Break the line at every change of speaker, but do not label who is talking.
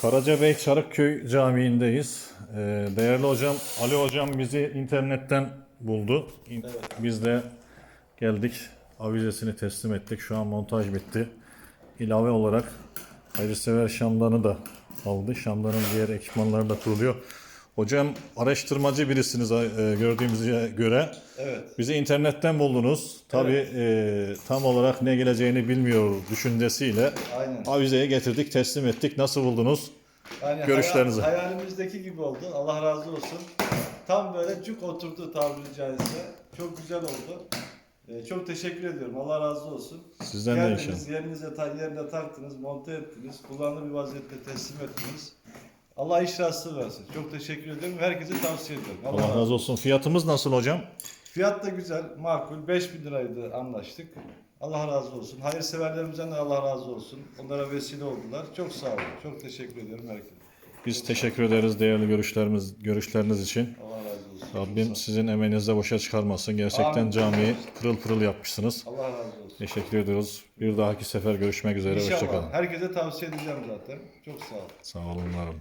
Karacabey Çarıkköy Camii'ndeyiz. Ee, değerli hocam Ali hocam bizi internetten buldu. İn- Biz de geldik. Avizesini teslim ettik. Şu an montaj bitti. İlave olarak hayırsever şamdanı da aldı. Şamdanın diğer ekipmanları da kuruluyor. Hocam araştırmacı birisiniz e, gördüğümüze göre.
Evet.
Bizi internetten buldunuz. Tabii e, tam olarak ne geleceğini bilmiyor düşüncesiyle
Aynen.
avizeye getirdik, teslim ettik. Nasıl buldunuz?
Yani
Görüşlerinizi.
hayal- hayalimizdeki gibi oldu. Allah razı olsun. Tam böyle cuk oturdu tabiri caizse. Çok güzel oldu. Ee, çok teşekkür ediyorum. Allah razı olsun.
Sizden de
Geldiniz,
inşallah.
yerinize yerine taktınız, monte ettiniz, kullanılı bir vaziyette teslim ettiniz. Allah iş rastlığı versin. Çok teşekkür ediyorum. Herkese tavsiye ediyorum. Allah,
razı olsun. Fiyatımız nasıl hocam?
Fiyat da güzel, makul. 5000 liraydı anlaştık. Allah razı olsun. Hayırseverlerimizden de Allah razı olsun. Onlara vesile oldular. Çok sağ olun. Çok teşekkür ediyorum herkese.
Biz teşekkür ederiz değerli görüşlerimiz görüşleriniz için.
Allah razı olsun.
Rabbim sizin emeğinizi de boşa çıkarmasın. Gerçekten
Amin.
camiyi pırıl pırıl yapmışsınız.
Allah razı olsun.
Teşekkür ediyoruz. Bir dahaki sefer görüşmek üzere.
İnşallah.
Hoşçakalın.
Herkese tavsiye edeceğim zaten. Çok sağ olun.
Sağ olun.